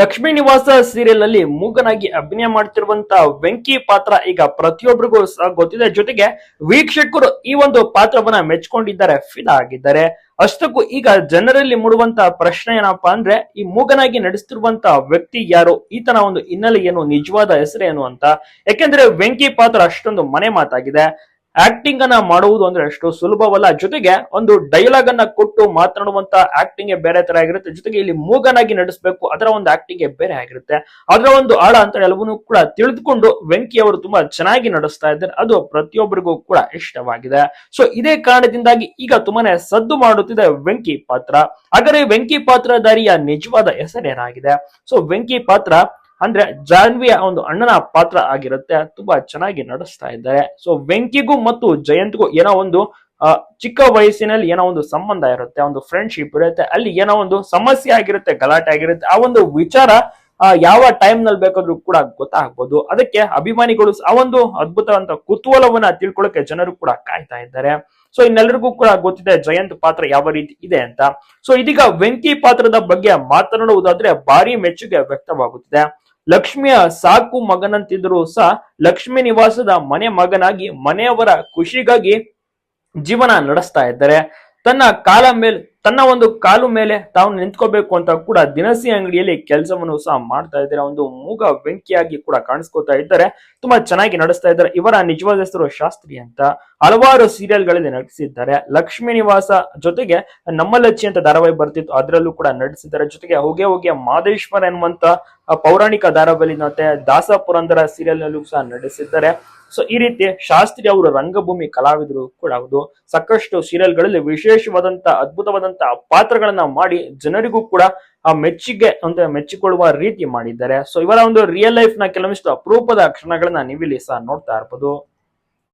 ಲಕ್ಷ್ಮೀ ನಿವಾಸ ಸೀರಿಯಲ್ ಅಲ್ಲಿ ಮೂಗನಾಗಿ ಅಭಿನಯ ಮಾಡ್ತಿರುವಂತ ವೆಂಕಿ ಪಾತ್ರ ಈಗ ಪ್ರತಿಯೊಬ್ಬರಿಗೂ ಸಹ ಗೊತ್ತಿದೆ. ಜೊತೆಗೆ ವೀಕ್ಷಕರು ಈ ಒಂದು ಪಾತ್ರವನ್ನ ಮೆಚ್ಕೊಂಡಿದ್ದಾರೆ, ಫಿದಾ ಆಗಿದ್ದಾರೆ. ಅಷ್ಟಕ್ಕೂ ಈಗ ಜನರಲ್ಲಿ ಮೂಡುವಂತ ಪ್ರಶ್ನೆ ಏನಪ್ಪಾ ಅಂದ್ರೆ, ಈ ಮೂಗನಾಗಿ ನಡೆಸ್ತಿರುವಂತ ವ್ಯಕ್ತಿ ಯಾರು? ಈತನ ಒಂದು ಹಿನ್ನೆಲೆ ಏನು? ನಿಜವಾದ ಹೆಸರೇನು ಅಂತ. ಯಾಕೆಂದ್ರೆ ವೆಂಕಿ ಪಾತ್ರ ಅಷ್ಟೊಂದು ಮನೆ ಮಾತಾಗಿದೆ. ಆಕ್ಟಿಂಗ್ ಅನ್ನ ಮಾಡುವುದು ಅಂದ್ರೆ ಅಷ್ಟು ಸುಲಭವಲ್ಲ. ಜೊತೆಗೆ ಒಂದು ಡೈಲಾಗ್ ಅನ್ನ ಕೊಟ್ಟು ಮಾತನಾಡುವಂತ ಆಕ್ಟಿಂಗ್ ಬೇರೆ ತರ ಆಗಿರುತ್ತೆ. ಜೊತೆಗೆ ಇಲ್ಲಿ ಮೂಗನಾಗಿ ನಡೆಸಬೇಕು. ಅದರ ಒಂದು ಆಕ್ಟಿಂಗ್ ಬೇರೆ ಆಗಿರುತ್ತೆ. ಅದರ ಒಂದು ಆಳ ಅಂತ ಎಲ್ಲವನ್ನೂ ಕೂಡ ತಿಳಿದುಕೊಂಡು ವೆಂಕಿ ಅವರು ತುಂಬಾ ಚೆನ್ನಾಗಿ ನಡೆಸ್ತಾ ಇದ್ದಾರೆ. ಅದು ಪ್ರತಿಯೊಬ್ಬರಿಗೂ ಕೂಡ ಇಷ್ಟವಾಗಿದೆ. ಸೊ ಇದೇ ಕಾರಣದಿಂದಾಗಿ ಈಗ ತುಂಬಾನೇ ಸದ್ದು ಮಾಡುತ್ತಿದೆ ವೆಂಕಿ ಪಾತ್ರ. ಹಾಗಾದ್ರೆ ವೆಂಕಿ ಪಾತ್ರಧಾರಿಯ ನಿಜವಾದ ಹೆಸರೇನಾಗಿದೆ? ಸೊ ವೆಂಕಿ ಪಾತ್ರ ಅಂದ್ರೆ ಜಾನ್ವಿಯ ಒಂದು ಅಣ್ಣನ ಪಾತ್ರ ಆಗಿರುತ್ತೆ, ತುಂಬಾ ಚೆನ್ನಾಗಿ ನಡೆಸ್ತಾ ಇದ್ದಾರೆ. ಸೊ ವೆಂಕಿಗೂ ಮತ್ತು ಜಯಂತ್ಗೂ ಏನೋ ಒಂದು ಚಿಕ್ಕ ವಯಸ್ಸಿನಲ್ಲಿ ಏನೋ ಒಂದು ಸಂಬಂಧ ಇರುತ್ತೆ, ಒಂದು ಫ್ರೆಂಡ್ಶಿಪ್ ಇರುತ್ತೆ, ಅಲ್ಲಿ ಏನೋ ಒಂದು ಸಮಸ್ಯೆ ಆಗಿರುತ್ತೆ, ಗಲಾಟೆ ಆಗಿರುತ್ತೆ, ಆ ಒಂದು ವಿಚಾರ ಯಾವ ಟೈಮ್ನಲ್ಲಿ ಬೇಕಾದ್ರೂ ಕೂಡ ಗೊತ್ತಾಗ್ಬೋದು. ಅದಕ್ಕೆ ಅಭಿಮಾನಿಗಳು ಆ ಒಂದು ಅದ್ಭುತವಂತ ಕುತೂಹಲವನ್ನ ತಿಳ್ಕೊಳ್ಳೋಕೆ ಜನರು ಕೂಡ ಕಾಯ್ತಾ ಇದ್ದಾರೆ. ಸೊ ಇನ್ನೆಲ್ಲರಿಗೂ ಕೂಡ ಗೊತ್ತಿದೆ ಜಯಂತ್ ಪಾತ್ರ ಯಾವ ರೀತಿ ಇದೆ ಅಂತ. ಸೊ ಇದೀಗ ವೆಂಕಿ ಪಾತ್ರದ ಬಗ್ಗೆ ಮಾತನಾಡುವುದಾದ್ರೆ ಭಾರಿ ಮೆಚ್ಚುಗೆ ವ್ಯಕ್ತವಾಗುತ್ತಿದೆ. ಲಕ್ಷ್ಮಿಯ ಸಾಕು ಮಗನಂತಿದ್ರು ಸಹ ಲಕ್ಷ್ಮಿ ನಿವಾಸದ ಮನೆ ಮಗನಾಗಿ ಮನೆಯವರ ಖುಷಿಗಾಗಿ ಜೀವನ ನಡೆಸ್ತಾ ಇದ್ದಾರೆ. ತನ್ನ ಕಾಲ ಮೇಲೆ, ತನ್ನ ಒಂದು ಕಾಲು ಮೇಲೆ ತಾವು ನಿಂತ್ಕೋಬೇಕು ಅಂತ ಕೂಡ ದಿನಸಿ ಅಂಗಡಿಯಲ್ಲಿ ಕೆಲಸವನ್ನು ಸಹ ಮಾಡ್ತಾ ಇದ್ದಾರೆ. ಒಂದು ಮೂಗ ಬೆಂಕಿಯಾಗಿ ಕೂಡ ಕಾಣಿಸ್ಕೊತಾ ಇದ್ದಾರೆ. ತುಂಬಾ ಚೆನ್ನಾಗಿ ನಡೆಸ್ತಾ ಇದ್ದಾರೆ. ಇವರ ನಿಜವಾದ ಹೆಸರು ಶಾಸ್ತ್ರಿ ಅಂತ ಹಲವಾರು ಸೀರಿಯಲ್ಗಳಲ್ಲಿ ನಟಿಸಿದ್ದಾರೆ. ಲಕ್ಷ್ಮೀ ನಿವಾಸ ಜೊತೆಗೆ ನಮ್ಮಲಚ್ಚಿ ಅಂತ ಧಾರಾವಾಹಿ ಬರ್ತಿತ್ತು. ಅದರಲ್ಲೂ ಕೂಡ ನಟಿಸಿದ್ದಾರೆ. ಜೊತೆಗೆ ಹೋಗೆ ಹೋಗೆ ಮಾದೇಶ್ವರ ಎನ್ನುವಂತ ಪೌರಾಣಿಕ ಧಾರಾವಾಹಿ ಮತ್ತೆ ದಾಸ ಪುರಂದರ ಸೀರಿಯಲ್ ನಲ್ಲೂ ಸಹ ನಟಿಸಿದ್ದಾರೆ. ಸೊ ಈ ರೀತಿ ಶಾಸ್ತ್ರಿ ಅವರು ರಂಗಭೂಮಿ ಕಲಾವಿದರು ಕೂಡ ಹೌದು. ಸಾಕಷ್ಟು ಸೀರಿಯಲ್ಗಳಲ್ಲಿ ಗಳಲ್ಲಿ ವಿಶೇಷವಾದಂತ ಅದ್ಭುತವಾದಂತ ಪಾತ್ರಗಳನ್ನ ಮಾಡಿ ಜನರಿಗೂ ಕೂಡ ಆ ಮೆಚ್ಚುಗೆ ಅಂತ ಮೆಚ್ಚಿಕೊಳ್ಳುವ ರೀತಿ ಮಾಡಿದ್ದಾರೆ. ಸೊ ಇವರ ಒಂದು ರಿಯಲ್ ಲೈಫ್ನ ಕೆಲವೊಂದಿಷ್ಟು ಅಪರೂಪದ ಕ್ಷಣಗಳನ್ನ ನೀವಿಲ್ಲಿ ಸಹ ನೋಡ್ತಾ ಇರ್ಬೋದು.